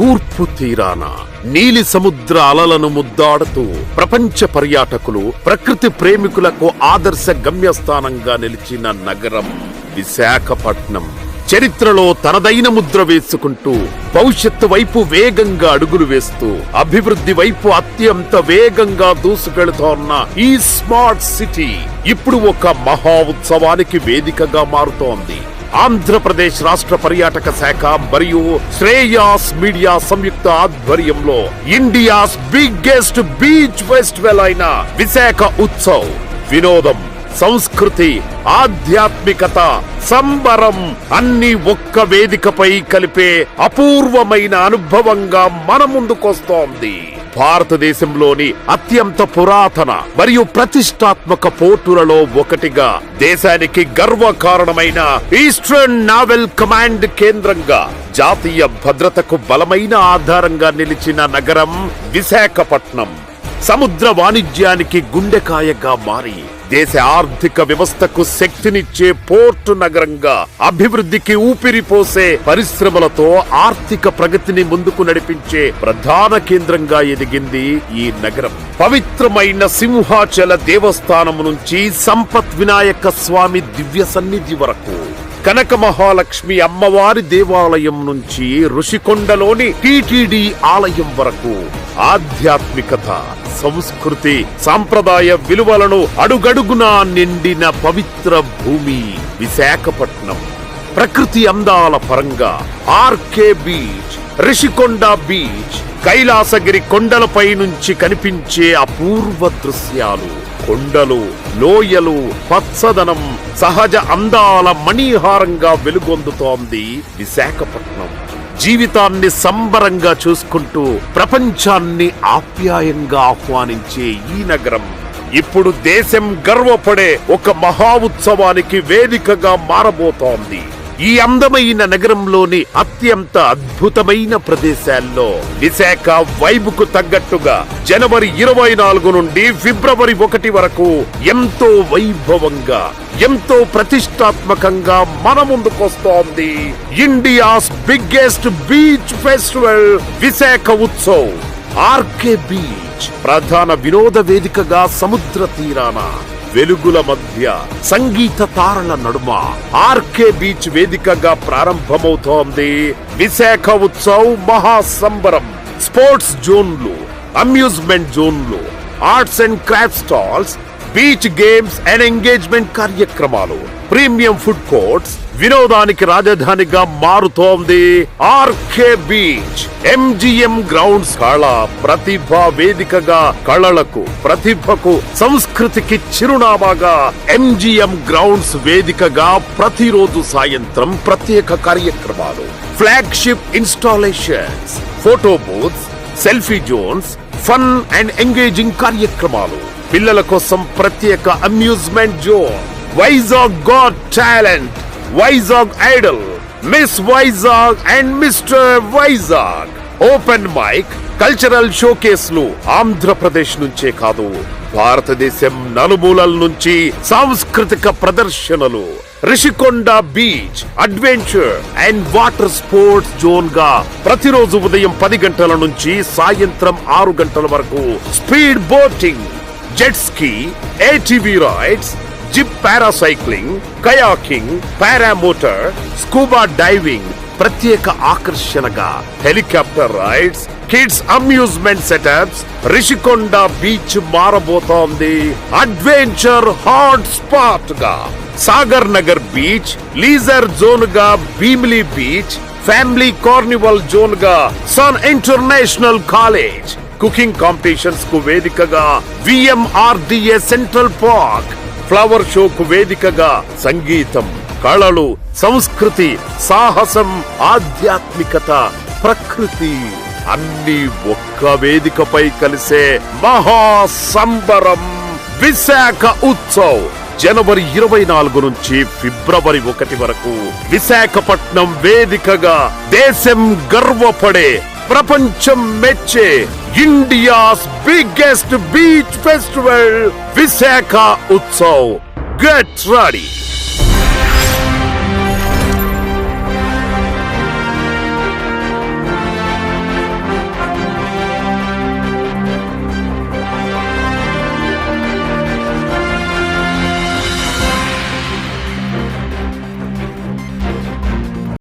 తూర్పు తీరాన నీలి సముద్ర అలలను ముద్దాడుతూ ప్రపంచ పర్యాటకులు ప్రకృతి ప్రేమికులకు ఆదర్శ గమ్యస్థానంగా నిలిచిన నగరం విశాఖపట్నం. చరిత్రలో తనదైన ముద్ర వేసుకుంటూ భవిష్యత్తు వైపు వేగంగా అడుగులు వేస్తూ అభివృద్ధి వైపు అత్యంత వేగంగా దూసుకెళుతోన్న ఈ స్మార్ట్ సిటీ ఇప్పుడు ఒక మహా ఉత్సవానికి వేదికగా మారుతోంది. ఆంధ్రప్రదేశ్ రాష్ట్ర పర్యాటక శాఖ మరియు శ్రేయాస్ మీడియా సంయుక్త ఆధ్వర్యంలో ఇండియాస్ బిగ్గెస్ట్ బీచ్ ఫెస్టివల్ అయిన విశాఖ ఉత్సవ్. వినోదం సంస్కృతి ఆధ్యాత్మికత సంబరం అన్ని ఒక్క వేదికపై కలిపే అపూర్వమైన అనుభవంగా మన ముందుకొస్తోంది. భారతదేశంలోని అత్యంత పురాతన మరియు ప్రతిష్టాత్మక పోర్టులలో ఒకటిగా దేశానికి గర్వకారణమైన ఈస్టర్న్ నావెల్ కమాండ్ కేంద్రంగా జాతీయ భద్రతకు బలమైన ఆధారంగా నిలిచిన నగరం విశాఖపట్నం. సముద్ర వాణిజ్యానికి గుండెకాయగా మారి దేశ ఆర్థిక వ్యవస్థకు శక్తినిచ్చే పోర్టు నగరంగా అభివృద్ధికి ఊపిరిపోసే పరిశ్రమలతో ఆర్థిక ప్రగతిని ముందుకు నడిపించే ప్రధాన కేంద్రంగా ఎదిగింది ఈ నగరం. పవిత్రమైన సింహాచల దేవస్థానం నుంచి సంపత్ వినాయక స్వామి దివ్య సన్నిధి వరకు. కనక మహాలక్ష్మి అమ్మవారి దేవాలయం నుంచి ఋషికొండలోని టిటిడి ఆలయం వరకు. ఆధ్యాత్మికత సంస్కృతి సాంప్రదాయ విలువలను అడుగడుగునా నిండిన పవిత్ర భూమి విశాఖపట్నం. ప్రకృతి అందాల పరంగా RK beach Rishikonda beach Kailasagiri కొండలపై నుంచి కనిపించే అపూర్వ దృశ్యాలు. కొండలు లోయలు పచ్చదనం సహజ అందాల మణిహారంగా వెలుగొందుతోంది విశాఖపట్నం. జీవితాన్ని సంబరంగా చూసుకుంటూ ప్రపంచాన్ని ఆప్యాయంగా ఆహ్వానించే ఈ నగరం ఇప్పుడు దేశం గర్వపడే ఒక మహా ఉత్సవానికి వేదికగా మారబోతోంది. ఈ అందమైన నగరంలోని అత్యంత అద్భుతమైన ప్రదేశాల్లో విశాఖ వైబుకు తగ్గట్టుగా జనవరి ఇరవై నాలుగు నుండి ఫిబ్రవరి ఒకటి వరకు ఎంతో వైభవంగా ఎంతో ప్రతిష్టాత్మకంగా మన ముందుకొస్తోంది India's biggest beach festival Visakha Utsav. RK beach ప్రధాన వినోద వేదికగా సముద్ర తీరాన వెలుగుల మధ్య సంగీత తారల నడుమ ఆర్కే బీచ్ వేదికగా ప్రారంభమవుతోంది విశాఖ ఉత్సవ్ మహాసంబరం. స్పోర్ట్స్ జోన్లు అమ్యూజ్మెంట్ జోన్లు arts and craft stalls beach games and engagement కార్యక్రమాలు. ప్రీమియం ఫుడ్ కోర్ట్స్ వినోదానికి రాజధానిగా మారుతోంది ఆర్కే బీచ్. ఎంజిఎం గ్రౌండ్స్ కళ ప్రతిభ వేదికగా కళలకు ప్రతిభకు సంస్కృతికి చిరునామాగా ఎంజిఎం గ్రౌండ్స్ వేదికగా ప్రతిరోజు సాయంత్రం ప్రత్యేక కార్యక్రమాలు. Flagship installations photo booths selfie zones fun and engaging కార్యక్రమాలు. పిల్లల కోసం ప్రత్యేక amusement zone Vizag got talent Vizag idol miss Vizag and mister Vizag open mic cultural షోకేస్లు Andhra Pradesh నుంచే కాదు భారతదేశం నలుమూలల నుంచి సాంస్కృతిక ప్రదర్శనలు. Rishikonda beach adventure and water sports జోన్గా ప్రతిరోజు ఉదయం పది గంటల నుంచి సాయంత్రం ఆరు గంటల వరకు speed boating jet ski ATV rides zip paracycling kayaking paramotor scuba diving ప్రత్యేక ఆకర్షణగా helicopter rides kids amusement setups Rishikonda beach మారబోతోంది adventure hot స్పాట్గా సాగర్ నగర్ బీచ్ లీజర్ జోన్గా భీమిలీ బీచ్ ఫ్యామిలీ కార్నివల్ జోన్గా సన్ ఇంటర్నేషనల్ కాలేజ్ కుకింగ్ కాంపిటీషన్స్కు వేదికగా విఎంఆర్డిఏ సెంట్రల్ పార్క్ ఫ్లవర్ షోకు వేదికగా సంగీతం కళలు సంస్కృతి సాహసం ఆధ్యాత్మికత ప్రకృతి అన్ని ఒక్క వేదికపై కలిసే మహా సంబరం విశాఖ ఉత్సవ్ జనవరి ఇరవై నాలుగు నుంచి ఫిబ్రవరి ఒకటి వరకు విశాఖపట్నం వేదికగా దేశం గర్వపడే ప్రపంచం మెచ్చే India's biggest beach festival, Visakha Utsav. Get ready!